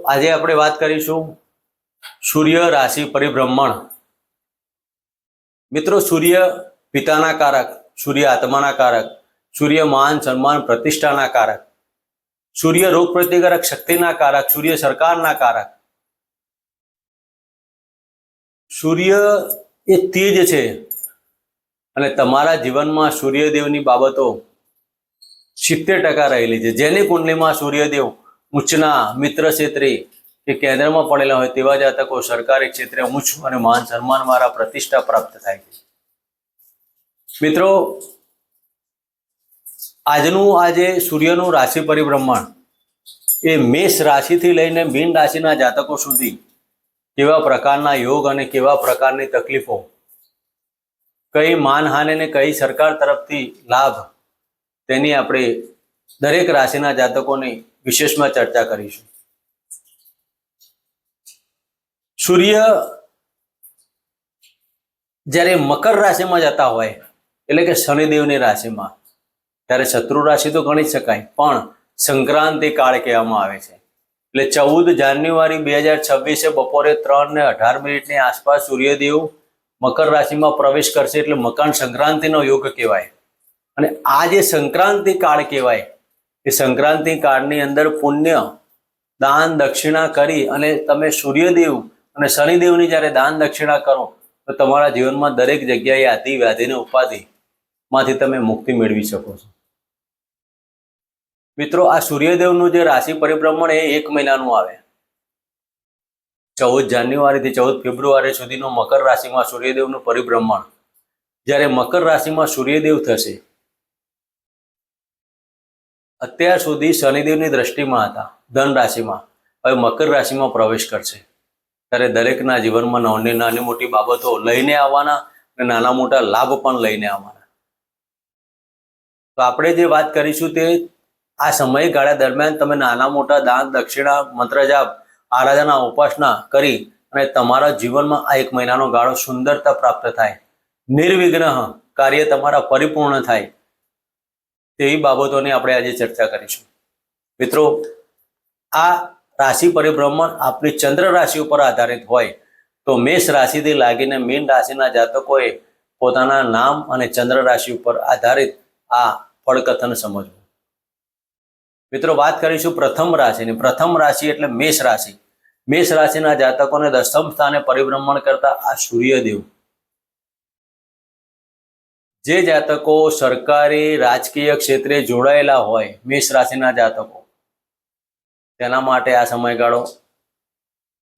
આજે આપણે વાત કરીશું સૂર્ય રાશિ પરિભ્રમણ. મિત્રો, સૂર્ય પિતાના કારક, સૂર્ય આત્માના કારક, સૂર્ય માન સન્માન પ્રતિષ્ઠાના કારક, સૂર્ય રોગ પ્રતિકારક શક્તિના કારક, સૂર્ય સરકારના કારક. સૂર્ય એ તેજ છે અને તમારા જીવનમાં સૂર્યદેવની બાબતો સિત્તેર ટકા રહેલી છે. જેની કુંડલીમાં સૂર્યદેવ ઉચ્ચના મિત્ર ક્ષેત્રે કે કેન્દ્રમાં પડેલા હોય તેવા જાતકો સરકારી ક્ષેત્રે ઉચ્ચ અને માન સન્માન મારા પ્રતિષ્ઠા પ્રાપ્ત થાય છે. મિત્રો, આજનું આજે સૂર્યનું રાશિ પરિભ્રમણ એ મેષ રાશિથી લઈને મીન રાશિના જાતકો સુધી કેવા પ્રકારના યોગ અને કેવા પ્રકારની તકલીફો, કઈ માનહાનિ ને કઈ સરકાર તરફથી લાભ, તેની આપણે દરેક રાશિના જાતકોની વિશેષમાં ચર્ચા કરીશું. સૂર્ય જ્યારે મકર રાશિમાં જતા હોય, એટલે કે શનિદેવની રાશિમાં, ત્યારે શત્રુ રાશિ તો ગણી શકાય, પણ સંક્રાંતિ કાળ કહેવામાં આવે છે. એટલે ચૌદ જાન્યુઆરી બે હજાર છવ્વીસે બપોરે ત્રણ ને અઢાર મિનિટની આસપાસ સૂર્યદેવ મકર રાશિમાં પ્રવેશ કરશે, એટલે મકાન સંક્રાંતિનો યોગ કહેવાય. અને આ જે સંક્રાંતિ કાળ કહેવાય એ સંક્રાંતિ કાળની અંદર પુણ્ય દાન દક્ષિણા કરી અને તમે સૂર્યદેવ અને શનિદેવની જ્યારે દાન દક્ષિણા કરો, તો તમારા જીવનમાં દરેક જગ્યાએ આદિ વ્યાધિને ઉપાધિ માંથી તમે મુક્તિ મેળવી શકો છો. મિત્રો, આ સૂર્યદેવનું જે રાશિ પરિભ્રમણ એ એક મહિનાનું આવે. ચૌદ જાન્યુઆરીથી ચૌદ ફેબ્રુઆરી સુધીનું મકર રાશિમાં સૂર્યદેવનું પરિભ્રમણ. જ્યારે મકર રાશિમાં સૂર્યદેવ થશે અત્યાર સુધી શનિદેવની દ્રષ્ટિમાં હતા ધન રાશિમાં હવે મકર રાશિમાં પ્રવેશ કરશે. ત્યારે દરેકના જીવનમાં નાની નાની મોટી બાબતો લઈને આવવાના અને નાના મોટા લાભ પણ લઈને આવવાના. તો આપણે જે વાત કરીશું તે આ સમયગાળા દરમિયાન તમે નાના મોટા દાન, દક્ષિણા મંત્રજાપ આરાધના, ઉપાસના કરી અને તમારા જીવનમાં આ એક મહિનાનો ગાળો સુંદરતા પ્રાપ્ત થાય. નિર્વિઘ્ન કાર્ય તમારા પરિપૂર્ણ થાય. તેવી બાબતોની આપણે આજે ચર્ચા કરીશું. મિત્રો, આ રાશિ પરિભ્રમણ આપણી ચંદ્ર રાશિ ઉપર આધારિત હોય તો મેષ રાશિથી લાગીને મીન રાશિના જાતકોએ પોતાના નામ અને ચંદ્ર રાશિ ઉપર આધારિત આ ફળકથન સમજવું. મિત્રો, વાત કરીશું પ્રથમ રાશિની. પ્રથમ રાશિ એટલે મેષ રાશિ. મેષ રાશિના જાતકોને દસમ સ્થાને પરિભ્રમણ કરતા આ સૂર્યદેવ. જે જાતકો સરકારી રાજકીય ક્ષેત્રે જોડાયેલા હોય, મેષ રાશિના જાતકો, તેના માટે આ સમયગાળો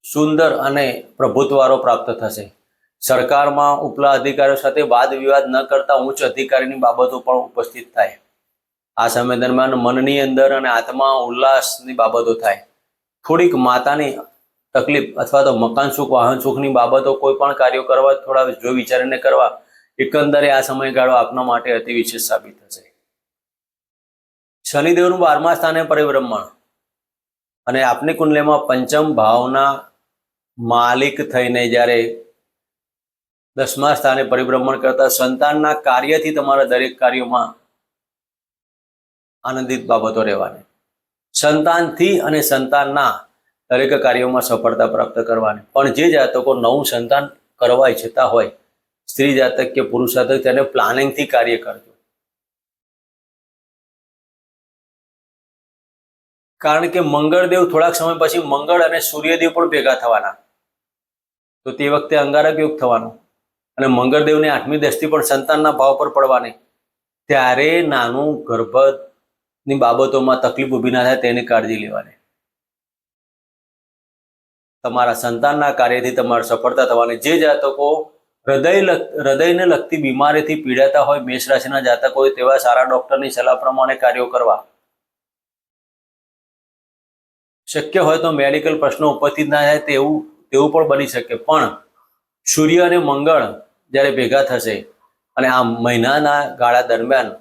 સુંદર અને પ્રભુત્વારો પ્રાપ્ત થશે. સરકારમાં ઉપલા અધિકારીઓ સાથે વાદ વિવાદ ન કરતા ઉચ્ચ અધિકારીની બાબતો પણ ઉપસ્થિત થાય. આ સમય દરમિયાન મનની અંદર અને આત્મા ઉલ્લાસની બાબતો થાય. થોડીક માતાની તકલીફ અથવા તો મકાન સુખ, વાહન સુખની બાબતો કોઈ પણ કાર્યો કરવા, થોડા જો વિચારીને કરવા એકંદરે આ સમયગાળો આપના માટે અતિ વિશેષ સાબિત થશે. શનિદેવનું બારમા સ્થાને પરિભ્રમણ અને આપની કુંડલીમાં પંચમ ભાવના માલિક થઈને જ્યારે દસમા સ્થાને પરિભ્રમણ કરતા સંતાનના કાર્યથી તમારા દરેક કાર્યોમાં આનંદિત બાબતો રહેવાની. સંતાનથી અને સંતાનના દરેક કાર્યોમાં સફળતા પ્રાપ્ત કરવાની. પણ જે જાતકો નવું સંતાન કરવા ઈચ્છતા હોય સ્ત્રી જાતક કે પુરુષ જાતક તેને પ્લાનિંગથી કાર્ય કરજો. કારણ કે મંગળદેવ થોડાક સમય પછી મંગળ અને સૂર્યદેવ પણ ભેગા થવાના. તો તે વખતે અંગારક યોગ થવાનો. અને મંગળદેવની આઠમી દસથી પણ સંતાનના ભાવ પર પડવાની. ત્યારે નાનું ગર્ભની બાબતોમાં તકલીફ ઊભી ના થાય તેની કાળજી લેવાની. તમારા સંતાનના કાર્યથી તમારે સફળતા થવાની. જે જાતકો હૃદય હૃદયને લગતી બીમારીથી પીડાતા હોય મેષ રાશિના જાતકો હોય તેવા સારા ડોક્ટરની સલાહ પ્રમાણે કાર્યો કરવા. શક્ય હોય તો મેડિકલ પ્રશ્નો ઉપસ્થિત ના થાય તેવું તેવું પણ બની શકે. પણ સૂર્ય અને મંગળ જ્યારે ભેગા થશે અને આ મહિનાના ગાળા દરમિયાન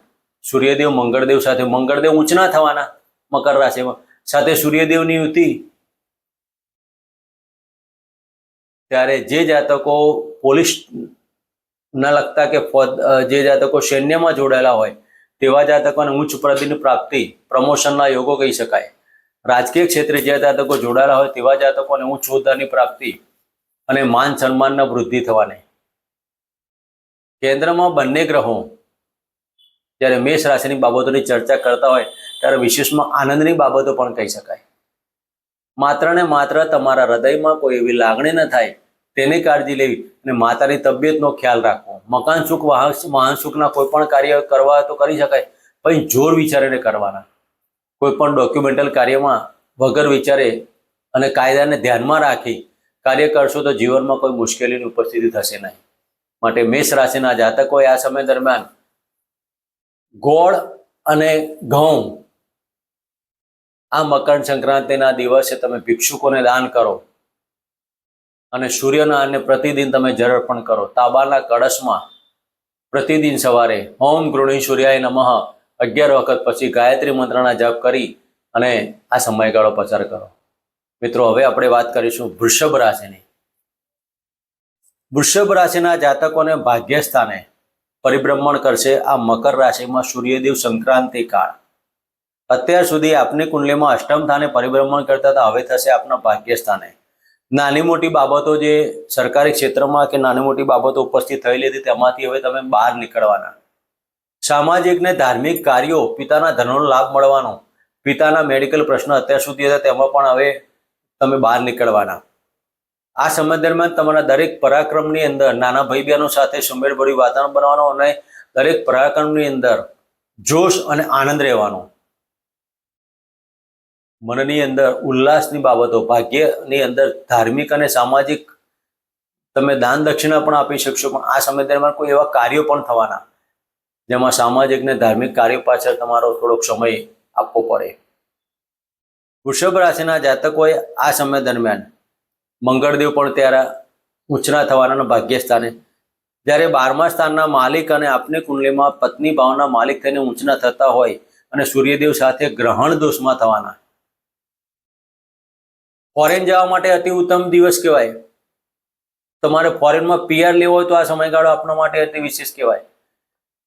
સૂર્યદેવ મંગળદેવ સાથે, મંગળદેવ ઊંચના થવાના મકર રાશિમાં, સાથે સૂર્યદેવની યુતિ, ત્યારે જે જાતકો પોલીસ ના લગતા કે જે જાતકો સૈન્યમાં જોડાયેલા હોય, તેવા જાતકોને ઉચ્ચ પદની પ્રાપ્તિ પ્રમોશનના યોગો કહી શકાય. રાજકીય ક્ષેત્રે જે જાતકો જોડાયેલા હોય, તેવા જાતકોને ઉચ્ચ હોદ્દાની પ્રાપ્તિ અને માન સન્માનના વૃદ્ધિ થવાની. કેન્દ્રમાં બંને ગ્રહો જ્યારે મેષ રાશિની બાબતોની ચર્ચા કરતા હોય, ત્યારે વિશેષમાં આનંદની બાબતો પણ કહી શકાય. માત્ર ને માત્ર તમારા હૃદયમાં કોઈ એવી લાગણી ન થાય તેની કાળજી લેવી અને માતાની તબિયતનો ખ્યાલ રાખવો. મકાન સુખ, વાહન વાહન સુખના કોઈ પણ કાર્ય કરવા તો કરી શકાય, પણ જોર વિચારીને કરવાના. કોઈ પણ ડોક્યુમેન્ટલ કાર્યમાં વગર વિચારે અને કાયદાને ધ્યાનમાં રાખી કાર્ય કરશો તો જીવનમાં કોઈ મુશ્કેલીની ઉપસ્થિતિ થશે નહીં. માટે મેષ રાશિના જાતકોએ આ સમય દરમિયાન ગોળ અને ઘઉં આ મકર સંક્રાંતિના દિવસે તમે ભિક્ષુકોને દાન કરો. અને સૂર્યના અને પ્રતિદિન તમે જળ અર્પણ કરો. તાંબાના કળશમાં પ્રતિદિન સવારે ઓમ ગૃણી સૂર્યાય નમઃ. અગિયાર વખત પછી ગાયત્રી મંત્રના જપ કરી અને આ સમયગાળો પસાર કરો. મિત્રો, હવે આપણે વાત કરીશું વૃષભ રાશિની. વૃષભ રાશિના જાતકોને ભાગ્યસ્થાને પરિભ્રમણ કરશે આ મકર રાશિમાં સૂર્યદેવ સંક્રાંતિ કાળ. અત્યાર સુધી આપની કુંડલીમાં અષ્ટમ સ્થાને પરિભ્રમણ કરતા હતા. હવે થશે આપના ભાગ્ય સ્થાને નાની મોટી બાબતો જે સરકારી ક્ષેત્રમાં કે નાની મોટી બાબતો ઉપસ્થિત થયેલી હતી, તેમાંથી હવે તમે બહાર નીકળવાના. સામાજિક ને ધાર્મિક કાર્યો, પિતાના ધનનો લાભ મળવાનો, પિતાના મેડિકલ પ્રશ્ન અત્યાર સુધી હતા, તેમાં પણ હવે તમે બહાર નીકળવાના. આ સમય દરમિયાન તમારા દરેક પરાક્રમની અંદર નાના ભાઈ બહેનો સાથે સુમેળભર્યું વાતાવરણ બનાવવાનો અને દરેક પરાક્રમની અંદર જોશ અને આનંદ રહેવાનો. મનની અંદર ઉલ્લાસની બાબતો, ભાગ્યની અંદર ધાર્મિક અને સામાજિક તમે દાન દક્ષિણા પણ આપી શકશો, પણ આ સમય દરમિયાન કોઈ એવા કાર્યો પણ થવાના જેમાં સામાજિક ને ધાર્મિક કાર્યો પાછળ તમારો થોડોક સમય આપવો પડે. વૃષભ રાશિના જાતકોએ આ સમય દરમિયાન મંગળદેવ પણ ત્યારે ઉંચના થવાના ભાગ્ય સ્થાને જ્યારે બારમા સ્થાનના માલિક અને આપની કુંડલીમાં પત્ની ભાવના માલિક થઈને ઊંચના થતા હોય અને સૂર્યદેવ સાથે ગ્રહણ દોષમાં થવાના. ફોરેન જવા માટે અતિ ઉત્તમ દિવસ કહેવાય. તમારે ફોરેનમાં પીઆર લેવો હોય તો આ સમયગાળો આપણા માટે અતિ વિશેષ કહેવાય.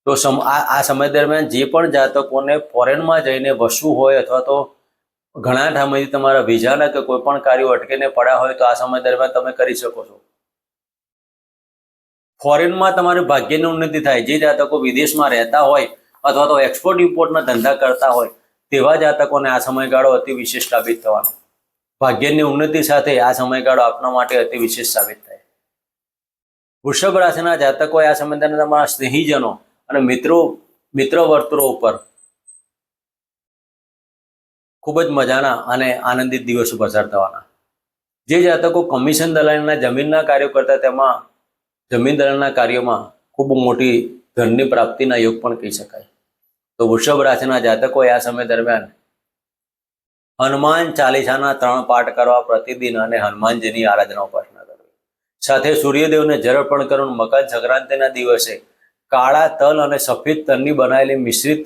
તો આ સમય દરમિયાન જે પણ જાતકોને ફોરેનમાં જઈને વસવું હોય અથવા તો ઘણા ટાઈમથી તમારા વિઝાના કે કોઈ પણ કાર્યો અટકીને પડ્યા હોય તો આ સમય દરમિયાન તમે કરી શકો છો. ફોરેનમાં તમારે ભાગ્યની ઉન્નતિ થાય. જે જાતકો વિદેશમાં રહેતા હોય અથવા તો એક્સપોર્ટ ઇમ્પોર્ટના ધંધા કરતા હોય, તેવા જાતકોને આ સમયગાળો અતિ વિશેષ સાબિત થવાનો. ભાગ્યની ઉન્નતિ સાથે આ સમયગાળો આપના માટે અતિ વિશેષ સાબિત થાય. વૃષભ રાશિના જાતકોએ આ સમય તમારા સ્નેહીજનો અને મિત્રો મિત્ર વર્તુળો ઉપર ખૂબ જ મજાના અને આનંદિત દિવસો પસાર થવાના જે જાતકો કમિશન દલાલના જમીનના કાર્યો કરતા તેમાં જમીન દલાલના કાર્યોમાં ખૂબ મોટી ધનની પ્રાપ્તિના યોગ પણ કહી શકાય. તો વૃષભ રાશિના જાતકોએ આ સમય દરમિયાન હનુમાન ચાલીસાના ત્રણ પાઠ કરવા પ્રતિદિન અને હનુમાનજીની આરાધના ઉપાસના કરવી. સાથે સૂર્યદેવને જળપણ કરવું મકર સંક્રાંતિના દિવસે કાળા તલ અને સફેદ તલની બનાવેલી મિશ્રિત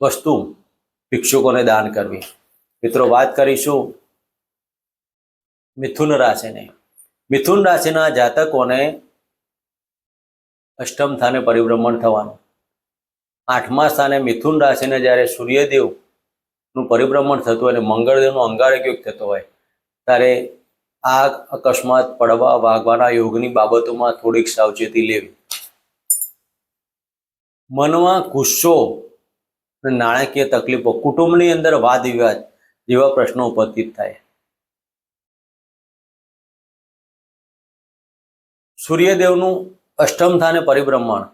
વસ્તુ ભિક્ષુકોને દાન કરવી. મિત્રો, વાત કરીશું મિથુન રાશિની. મિથુન રાશિના જાતકોને અષ્ટમ સ્થાને પરિભ્રમણ થવાનું. આઠમા સ્થાને મિથુન રાશિને જ્યારે સૂર્યદેવ નું પરિભ્રમણ થતું હોય અને મંગળદેવનો અંગારક યોગ થતો હોય, ત્યારે આ અકસ્માત પડવા વાગવાના યોગની બાબતોમાં થોડીક સાવચેતી લેવી. મનમાં ગુસ્સો નાણાકીય તકલીફો, કુટુંબની અંદર વાદ વિવાદ જેવા પ્રશ્નો ઉપસ્થિત થાય. સૂર્યદેવનું અષ્ટમ સ્થાને પરિભ્રમણ,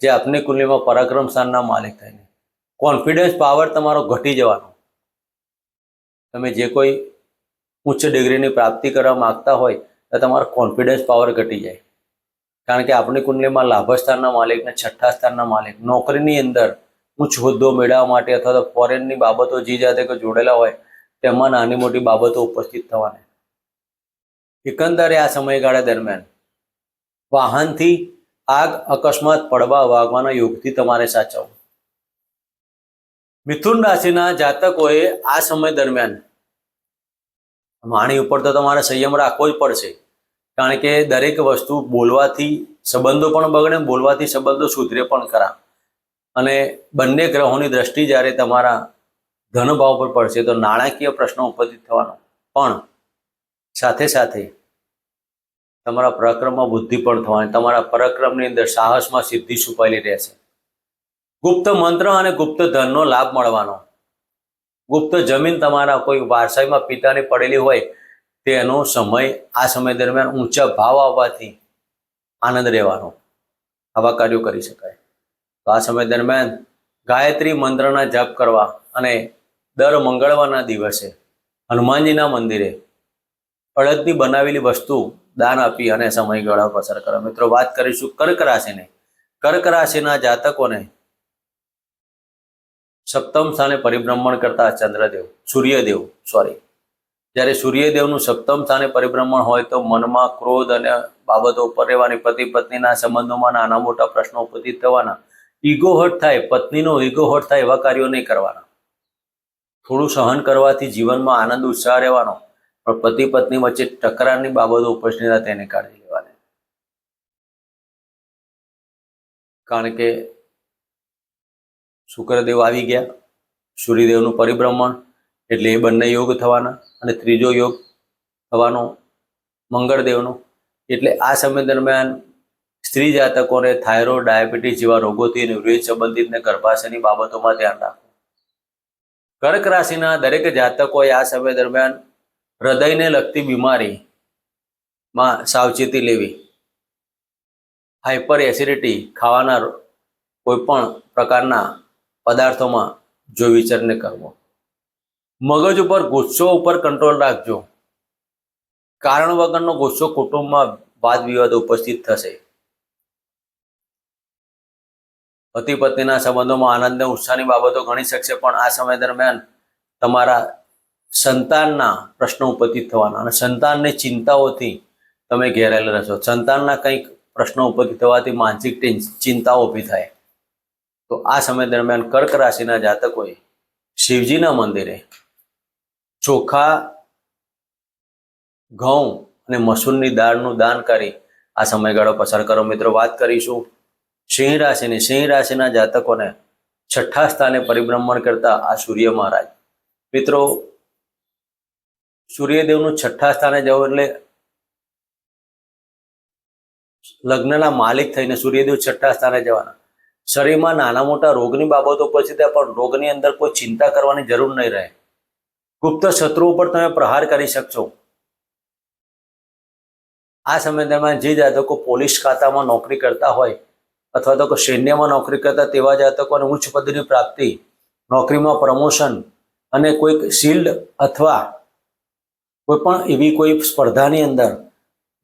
જે આપની કુંડલીમાં પરાક્રમ સ્થાનના માલિક થઈને. કોન્ફિડન્સ, પાવર તમારો ઘટી જવાનો. તમે જે કોઈ ઉચ્ચ ડિગ્રીની પ્રાપ્તિ કરવા માંગતા હોય, તો તમારો કોન્ફિડન્સ પાવર ઘટી જાય. કારણ કે આપણી કુંડલીમાં લાભ માલિક ને છઠ્ઠા સ્થાનના માલિક, નોકરીની અંદર ઉચ્ચ હોદ્દો મેળવવા માટે અથવા તો ફોરેનની બાબતો જે જાતે જોડેલા હોય, તેમાં નાની મોટી બાબતો ઉપસ્થિત થવાની. એકંદરે આ સમયગાળા દરમિયાન વાહનથી આગ અકસ્માત પડવા વાગવાના યોગથી તમારે સાચવવું. મિથુન રાશિના જાતકોએ આ સમય દરમિયાન વાણી ઉપર તો તમારે સંયમ રાખવો જ પડશે. કારણ કે દરેક વસ્તુ બોલવાથી સંબંધો પણ બગડે, બોલવાથી સંબંધો સુધરે પણ ખરા. અને બંને ગ્રહોની દ્રષ્ટિ જ્યારે તમારા ધનભાવ પર પડશે તો નાણાકીય પ્રશ્નો ઉપસ્થિત થવાનો. પણ સાથે સાથે તમારા પરાક્રમમાં બુદ્ધિ પણ થવાની, તમારા પરાક્રમની અંદર સાહસમાં સિદ્ધિ છુપાયેલી રહેશે. ગુપ્ત મંત્ર અને ગુપ્ત ધનનો લાભ મળવાનો. ગુપ્ત જમીન તમારા કોઈ વારસાઈમાં પિતાની પડેલી હોય, તેનો સમય આ સમય દરમિયાન ઊંચા ભાવ આવવાથી આનંદ રહેવાનો. આવા કાર્યો કરી શકાય. તો આ સમય દરમિયાન ગાયત્રી મંત્રના જપ કરવા અને દર મંગળવારના દિવસે હનુમાનજીના મંદિરે અડદની બનાવેલી વસ્તુ દાન આપી અને સમયગાળા પસાર કરો. મિત્રો, વાત કરીશું કર્ક રાશિની. કર્ક રાશિના જાતકોને સપ્તમ સ્થાને પરિભ્રમણ કરતા ચંદ્રદેવ, સૂર્યદેવ સોરી જ્યારે સૂર્યદેવનું સપ્તમ સ્થાને પરિભ્રમણ હોય તો મનમાં ક્રોધ અને બાબતો ઉપર રહેવાની પતિ પત્નીના સંબંધોમાં નાના મોટા પ્રશ્નો ઉપસ્થિત થવાના. ઈગો હર્ટ થાય, પત્નીનો ઈગો હટ થાય એવા કાર્યો નહીં કરવાના. થોડું સહન કરવાથી જીવનમાં આનંદ, ઉત્સાહ રહેવાનો. પણ પતિ પત્ની વચ્ચે ટકરારની બાબતો ઉપસ્થિત તેને તેની કાળજી લેવાની. કારણ કે શુક્રદેવ આવી ગયા. સૂર્યદેવનું પરિભ્રમણ એટલે એ બંને યોગ થવાના અને ત્રીજો યોગ થવાનો મંગળદેવનો. એટલે આ સમય દરમિયાન સ્ત્રી જાતકોને થાઇરોઇડ, ડાયાબિટીસ જેવા રોગોથી નિવૃત્ત સંબંધિત ને ગર્ભાશયની બાબતોમાં ધ્યાન રાખવું. કર્ક રાશિના દરેક જાતકોએ આ સમય દરમિયાન હૃદયને લગતી બીમારીમાં સાવચેતી લેવી. હાઇપર એસિડિટી ખાવાના કોઈ પણ પ્રકારના પદાર્થોમાં જો વિચારને કરવો. મગજ ઉપર ગુસ્સો ઉપર કંટ્રોલ રાખજો. કારણ વગરનો ગુસ્સો કુટુંબમાં વાદ વિવાદ ઉપસ્થિત થશે. પતિ પત્નીના સંબંધોમાં આનંદ અને ઉત્સાહની બાબતો ગણી શકશે, પણ આ સમય દરમિયાન તમારા સંતાનના પ્રશ્નો ઉપસ્થિત થવાના અને સંતાનની ચિંતાઓથી તમે ઘેરાયેલા રહેશો. સંતાનના કંઈક પ્રશ્નો ઉપસ્થિત થવાથી માનસિક ચિંતાઓ ઊભી થાય. તો આ સમય દરમિયાન કર્ક રાશિના જાતકોએ શિવજીના મંદિરે ચોખા, ઘઉં અને મસૂરની દાળનું દાન કરી આ સમયગાળો પસાર કરો. મિત્રો, વાત કરીશું સિંહ રાશિની. સિંહ રાશિના જાતકોને છઠ્ઠા સ્થાને પરિભ્રમણ કરતા આ સૂર્ય મહારાજ. મિત્રો, સૂર્યદેવનું છઠ્ઠા સ્થાને જવું એટલે લગ્નના માલિક થઈને સૂર્યદેવ છઠ્ઠા સ્થાને જવાના. શરીરમાં નાના મોટા રોગની બાબતો પછી ત્યાં પણ રોગની અંદર કોઈ ચિંતા કરવાની જરૂર નહીં રહે. ગુપ્ત શત્રુઓ પર તમે પ્રહાર કરી શકશો. આ સમય દરમિયાન જે જાતકો પોલીસ ખાતામાં નોકરી કરતા હોય અથવા તો સૈન્યમાં નોકરી કરતા તેવા જાતકોને ઉચ્ચ પદની પ્રાપ્તિ, નોકરીમાં પ્રમોશન અને કોઈક શિલ્ડ અથવા કોઈ પણ એવી કોઈ સ્પર્ધાની અંદર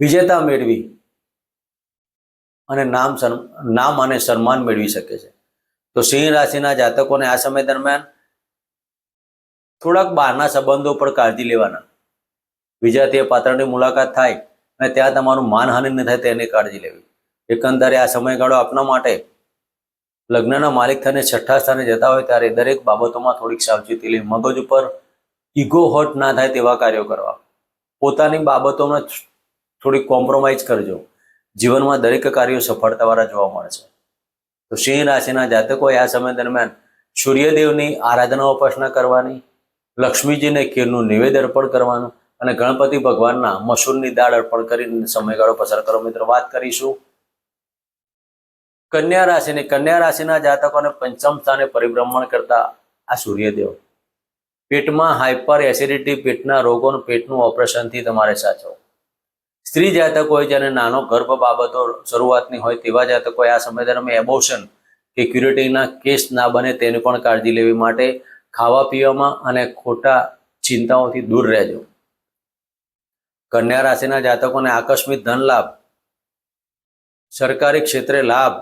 વિજેતા મેળવી અને નામ નામ અને સન્માન મેળવી શકે છે. તો સિંહ રાશિના જાતકોને આ સમય દરમિયાન થોડાક બહારના સંબંધો પર કાળજી લેવાના. વિજાતીય પાત્રની મુલાકાત થાય અને ત્યાં તમારું માનહાનિ ન થાય તેની કાળજી લેવી. એકંદરે આ સમયગાળો આપના માટે લગ્નના માલિક થઈને છઠ્ઠા સ્થાને જતા હોય ત્યારે દરેક બાબતોમાં થોડીક સાવચેતી લે મગજ ઉપર ઈગો હોટ ના થાય તેવા કાર્યો કરવા. પોતાની બાબતોમાં થોડીક કોમ્પ્રોમાઇઝ કરજો. જીવનમાં દરેક કાર્યો સફળતાવાળા જોવા મળે છે. તો સિંહ રાશિના જાતકોએ આ સમય દરમિયાન સૂર્યદેવની આરાધના ઉપાસના કરવાની, લક્ષ્મીજીને ખીરનું નિવેદ અર્પણ કરવાનું અને ગણપતિ ભગવાનના મસૂરની દાળ અર્પણ કરીને સમયગાળો પસાર કરો. મિત્રો, વાત કરીશું કન્યા રાશિની. કન્યા રાશિના જાતકોને પંચમ સ્થાને પરિભ્રમણ કરતા આ સૂર્યદેવ. પેટમાં હાઇપર એસિડિટી પેટના રોગોનું, પેટનું ઓપરેશનથી તમારે સાચવો. સ્ત્રી જાતકો હોય જેને નાનો ગર્ભ બાબતો શરૂઆતની હોય તેવા જાતકોએ આ સમય દરમિયાન એબોશન કે ક્યુરેટિવના કેસ ના બને તેની પણ કાળજી લેવી માટે ખાવા પીવામાં અને ખોટા ચિંતાઓથી દૂર રહેજો. કન્યા રાશિના જાતકોને આકસ્મિક ધન લાભ, સરકારી ક્ષેત્રે લાભ,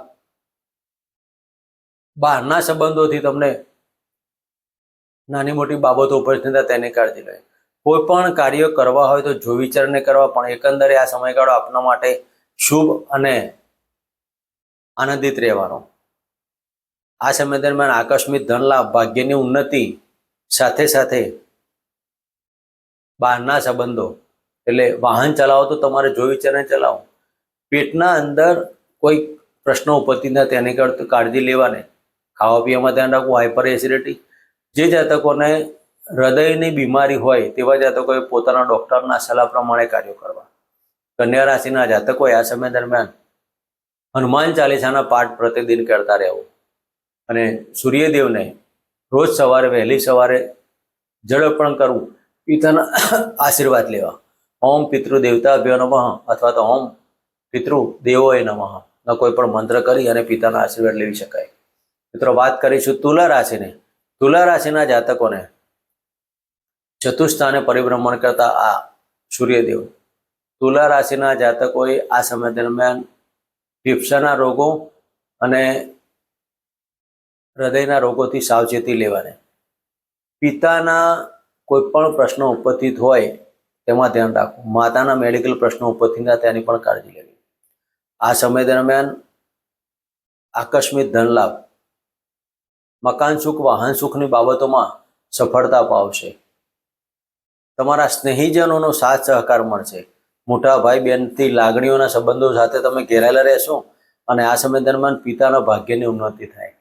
બહારના સંબંધોથી તમને નાની મોટી બાબતો ઉપર ચિંતા, તેની કાળજી લે. કોઈ પણ કાર્ય કરવા હોય તો જો વિચારને કરવા, પણ એકંદરે આ સમયગાળો આપના માટે શુભ અને આનંદિત રહેવાનો. આ સમય દરમિયાન આકસ્મિક ધન લાભ, ભાગ્યની ઉન્નતિ સાથે સાથે બહારના સંબંધો, એટલે વાહન ચલાવો તો તમારે જો વિચારને ચલાવો. પેટના અંદર કોઈ પ્રશ્નો ઉપસ્થિત નથી તેની કરતા કાળજી લેવાને. ખાવા પીવામાં ધ્યાન રાખવું હાઈપર એસિડિટી જે જાતકોને હૃદયની બીમારી હોય તેવા જાતકોએ પોતાના ડોક્ટરના સલાહ પ્રમાણે કાર્યો કરવા. કન્યા રાશિના જાતકોએ આ સમય દરમિયાન હનુમાન ચાલીસાના પાઠ પ્રતિદિન કરતા રહેવું. અને સૂર્યદેવને રોજ સવારે વહેલી સવારે જળ અર્પણ કરવું, પિતાના આશીર્વાદ લેવા. ઓમ પિતૃ દેવતાભ્યો નમઃ અથવા તો ઓમ પિતૃ દેવોએ નમઃ. ના કોઈ પણ મંત્ર કરી અને પિતાના આશીર્વાદ લેવી શકાય. મિત્રો, વાત કરીશું તુલા રાશિની. તુલા રાશિના જાતકોને ચતુસ્થાને પરિભ્રમણ કરતા આ સૂર્યદેવ. તુલા રાશિના જાતકોએ આ સમય દરમિયાન ફેફસાના રોગો અને હૃદયના રોગોથી સાવચેતી લેવાની. પિતાના કોઈ પણ પ્રશ્નો ઉપસ્થિત હોય તેમાં ધ્યાન રાખવું. માતાના મેડિકલ પ્રશ્નો ઉપસ્થિત થાય તેની પણ કાળજી લેવી. આ સમય દરમિયાન આકસ્મિક ધન લાભ મકાન સુખ, વાહન સુખની બાબતોમાં સફળતા પાવશે તમારા સ્નેહીજનોનો સાથ સહકાર મળશે. મોટા ભાઈ બહેનથી લાગણીઓના સંબંધો સાથે તમે ઘેરાયેલા રહેશો અને આ સમય દરમિયાન પિતાના ભાગ્યની ઉન્નતિ થાય.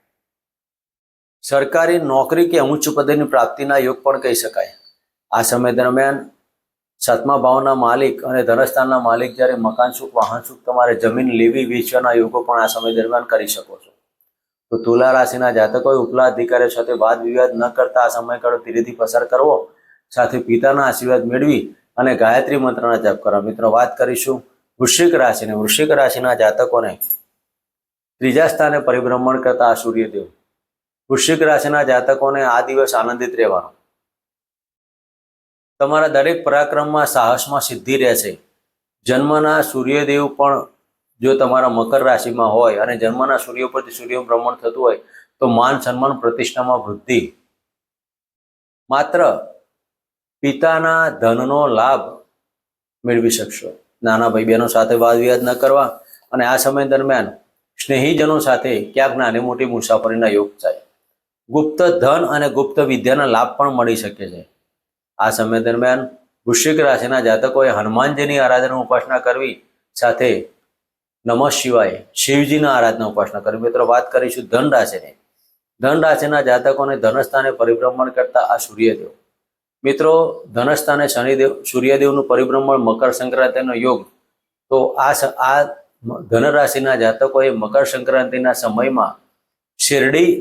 સરકારી નોકરી કે ઉચ્ચ પદેની પ્રાપ્તિના યોગ પણ કહી શકાય. આ સમય દરમિયાન સાતમા ભાવના માલિક અને ધનસ્થાનના માલિક જ્યારે મકાન સુખ, વાહન સુખ, તમારે જમીન લેવી, વેચવાના યોગો પણ આ સમય દરમિયાન કરી શકો છો. તો તુલા રાશિના જાતકોએ ઉપલા અધિકારીઓ સાથે વાદ વિવાદ ન કરતા આ સમયગાળો ધીરેથી પસાર કરવો સાથે પિતાના આશીર્વાદ મેળવી અને ગાયત્રી મંત્રના જપ કરવા. મિત્રો, વાત કરીશું વૃશ્ચિક રાશિને. વૃશ્ચિક રાશિના જાતકોને ત્રીજા સ્થાને પરિભ્રમણ કરતા સૂર્યદેવ. વૃશ્ચિક રાશિના જાતકોને આ દિવસ આનંદિત રહેવાનો. તમારા દરેક પરાક્રમમાં સાહસમાં સિદ્ધિ રહેશે. જન્મના સૂર્યદેવ પણ જો તમારા મકર રાશિમાં હોય અને જન્મના સૂર્ય પરથી સૂર્ય ભ્રમણ થતું હોય તો માન સન્માન પ્રતિષ્ઠામાં વૃદ્ધિ. માત્ર પિતાના ધનનો લાભ મેળવી શકશો. નાના ભાઈ બહેનો સાથે વાદ વિવાદ ન કરવા અને આ સમય દરમિયાન સ્નેહીજનો સાથે ક્યાંક નાની મોટી મુસાફરીના યોગ થાય. ગુપ્ત ધન અને ગુપ્ત વિદ્યાના લાભ પણ મળી શકે છે. આ સમય દરમિયાન વૃશ્ચિક રાશિના જાતકોએ હનુમાનજીની આરાધના ઉપાસના કરવી સાથે નમઃ શિવાય શિવજીના આરાધના ઉપાસના કરવી. મિત્રો, વાત કરીશું ધન રાશિની. ધન રાશિના જાતકોને ધનસ્થાને પરિભ્રમણ કરતા આ સૂર્યદેવ મિત્રો ધનસ્થાને શનિદેવ, સૂર્યદેવનું પરિભ્રમણ મકર સંક્રાંતિનો યોગ. તો આ આ ધન રાશિના જાતકોએ મકર સંક્રાંતિના સમયમાં શેરડી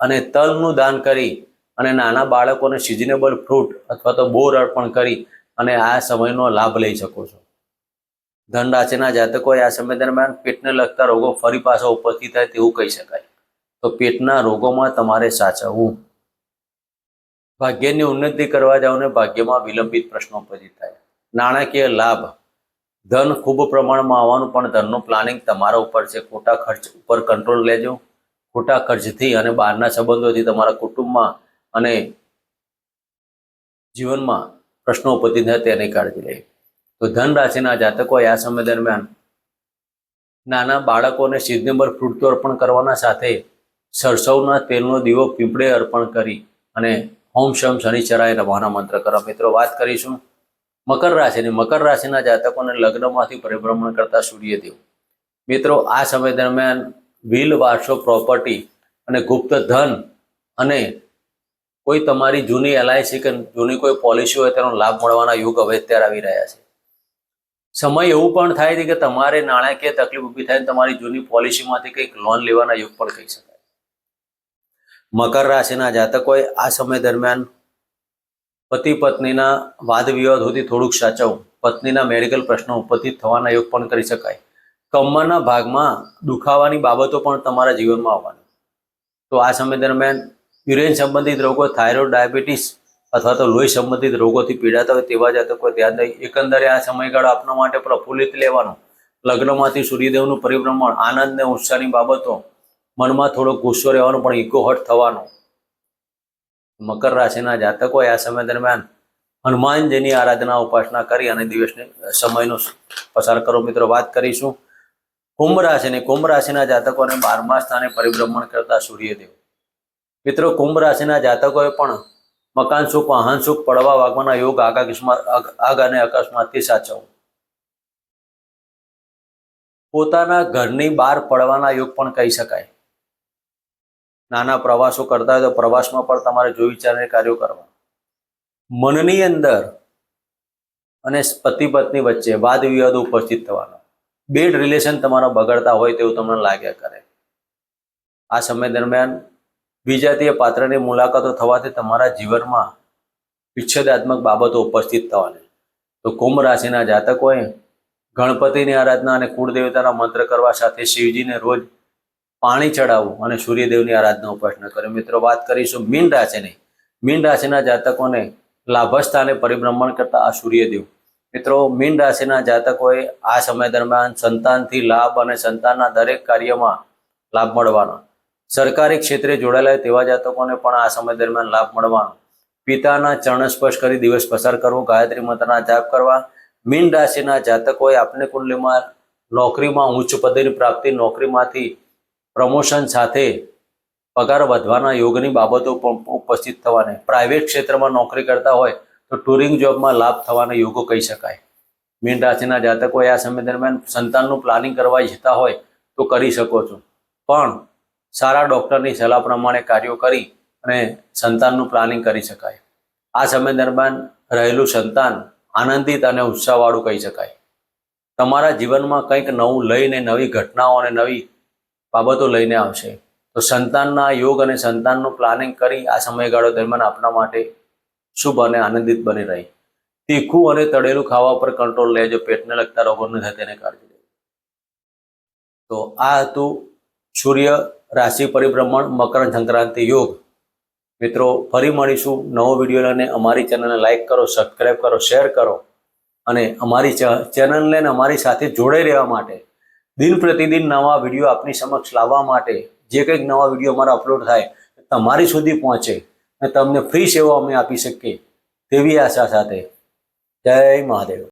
અને તલનું દાન કરી અને નાના બાળકોને સિઝનેબલ ફ્રૂટ અથવા તો બોર અર્પણ કરી અને આ સમયનો લાભ લઈ શકો છો. ધનરાશિના જાતકોએ આ સમય દરમિયાન પેટને લગતા રોગો ફરી પાછા ઉપસ્થિત થાય તેવું કહી શકાય. તો પેટના રોગોમાં તમારે સાચવવું ભાગ્યની ઉન્નતિ કરવા જાઓ ને ભાગ્યમાં વિલંબિત પ્રશ્નો ઉપસ્થિત થાય. નાણાકીય લાભ. ધન ખૂબ પ્રમાણમાં આવવાનું, પણ ધનનું પ્લાનિંગ તમારા ઉપર છે. ખોટા ખર્ચ ઉપર કંટ્રોલ લેજો. ખોટા ખર્ચથી અને બહારના સંબંધોથી તમારા કુટુંબમાં અને જીવનમાં પ્રશ્નો ઉપસ્થિત થાય તેની કાળજી લે તો ધન રાશિના જાતકો, આ સમય દરમિયાન નાના બાળકોને સિઝનેબલ ફ્રૂટ તો અર્પણ કરવાના સાથે સરસવના તેલનો દીવો પીપળે અર્પણ કરી અને ઓમ શમ શનિચરાય રવાના મંત્ર કરો. મિત્રો, વાત કરીશું મકર રાશિની. મકર રાશિના જાતકોને લગ્નમાંથી પરિભ્રમણ કરતા સૂર્યદેવ મિત્રો, આ સમય દરમિયાન વિલ વારસો, પ્રોપર્ટી અને ગુપ્ત ધન અને કોઈ તમારી જૂની એલઆઈસી કે જૂની કોઈ પોલિસી હોય તેનો લાભ મળવાના યુગ હવે અત્યારે આવી રહ્યા છે. સમય એવું પણ થાય છે કે તમારે નાણાકીય તકલીફ ઊભી થાય તમારી જૂની પોલિસીમાંથી કંઈક લોન લેવાના યુગ પણ કહી શકાય. મકર રાશિના જાતકોએ આ સમય દરમિયાન પતિ પત્નીના વાદ વિવાદોથી થોડુંક સાચવવું પત્નીના મેડિકલ પ્રશ્નો ઉપસ્થિત થવાના યોગ પણ કરી શકાય. કમરના ભાગમાં દુખાવાની બાબતો પણ તમારા જીવનમાં આવવાની. તો આ સમય દરમિયાન યુરેન સંબંધિત રોગો, થાઇરોઇડ, ડાયાબિટીસ અથવા તો લોહી સંબંધિત રોગોથી પીડાતા હોય તેવા જાતકો ધ્યાન દઈ એકંદરે આ સમયગાળો આપના માટે પ્રફુલ્લિત લેવાનો. લગ્નમાંથી સૂર્યદેવનું પરિભ્રમણ, આનંદ ને ઉત્સાહની બાબતો મનમાં થોડો ગુસ્સો રહેવાનો પણ ઇકો હટ થવાનો. મકર રાશિના જાતકોએ આ સમય દરમિયાન હનુમાનજીની આરાધના ઉપાસના કરી અને દિવસને સમયનો પસાર કરો. મિત્રો, વાત કરીશું કુંભ રાશિની. કુંભ રાશિના જાતકોને બારમા સ્થાને પરિભ્રમણ કરતા સૂર્યદેવ. મિત્રો, કુંભ રાશિના જાતકોએ પણ મકાન સુખ, વાહન સુખ, પડવા, વાગવાના યોગ આગ અકસ્માત આગ- આગ અને અકસ્માતથી સાચવવું. પોતાના ઘરની બહાર પડવાના યોગ પણ કહી શકાય. નાના પ્રવાસો કરતા હોય તો પ્રવાસમાં પણ તમારે જોઈ વિચારીને કાર્યો કરવા મનની અંદર અને પતિ પત્ની વચ્ચે વાદ વિવાદ ઉપસ્થિત થવાનો. બેડ રિલેશન તમારા બગડતા હોય તેવું તમને લાગ્યા કરે. આ સમય દરમિયાન વિજાતીય પાત્રની મુલાકાતો થવાથી તમારા જીવનમાં વિચ્છેદાત્મક બાબતો ઉપસ્થિત થવાની. તો કુંભ રાશિના જાતકોએ ગણપતિની આરાધના અને કુળદેવતાના મંત્ર કરવા સાથે શિવજીને રોજ પાણી ચડાવવું અને સૂર્યદેવની આરાધના ઉપાસના કરે મિત્રો, વાત કરીશું મીન રાશિની. મીન રાશિના જાતકોને લાભસ્થાને પરિભ્રમણ કરતા આ સૂર્યદેવ. મિત્રો, મીન રાશિના જાતકોએ આ સમય દરમિયાન સંતાનથી લાભ અને સંતાનના દરેક કાર્યમાં લાભ મળવાનો. સરકારી ક્ષેત્રે જોડાયેલા તેવા જાતકોને પણ આ સમય દરમિયાન લાભ મળવાનો. પિતાના ચરણ સ્પર્શ કરી દિવસ પસાર કરવો, ગાયત્રી મંત્રના જાપ કરવા. મીન રાશિના જાતકોએ આપની કુંડલીમાં નોકરીમાં ઉચ્ચ પદની પ્રાપ્તિ, નોકરીમાંથી પ્રમોશન સાથે પગાર વધવાના યોગની બાબતો પણ ઉપસ્થિત થવાને. પ્રાઇવેટ ક્ષેત્રમાં નોકરી કરતા હોય તો ટુરિંગ જોબમાં લાભ થવાના યોગો કહી શકાય. મીન રાશિના જાતકો આ સમય દરમિયાન સંતાનનું પ્લાનિંગ કરવા ઈચ્છતા હોય તો કરી શકો છો. પણ સારા ડૉક્ટરની સલાહ પ્રમાણે કાર્યો કરી અને સંતાનનું પ્લાનિંગ કરી શકાય. આ સમય દરમિયાન રહેલું સંતાન આનંદિત અને ઉત્સાહવાળું કહી શકાય. તમારા જીવનમાં કંઈક નવું લઈને નવી ઘટનાઓ અને નવી બાબતો લઈને આવશે. તો સંતાનના યોગ અને સંતાનનું પ્લાનિંગ કરી આ સમયગાળો દરમિયાન આપના માટે શુભ અને આનંદિત બની રહી. તીખું અને તળેલું ખાવા પર કંટ્રોલ લેજો, પેટને લગતા રોગો ન થાય તેને કાળજી લેજો. તો આ હતું સૂર્ય રાશિ પરિભ્રમણ, મકર સંક્રાંતિ યોગ. મિત્રો, ફરી મળીશું નવો વીડિયો લઈને. અમારી ચેનલને લાઈક કરો સબસ્ક્રાઈબ કરો શેર કરો. અને અમારી ચેનલને અમારી સાથે જોડાઈ રહેવા માટે દિન પ્રતિદિન નવા વીડિયો આપની સમક્ષ લાવવા માટે જે કંઈક નવા વીડિયો અમારા અપલોડ થાય, તમારી સુધી પહોંચે અને તમને ફ્રી સેવા અમે આપી શકીએ તેવી આશા સાથે. જય મહાદેવ.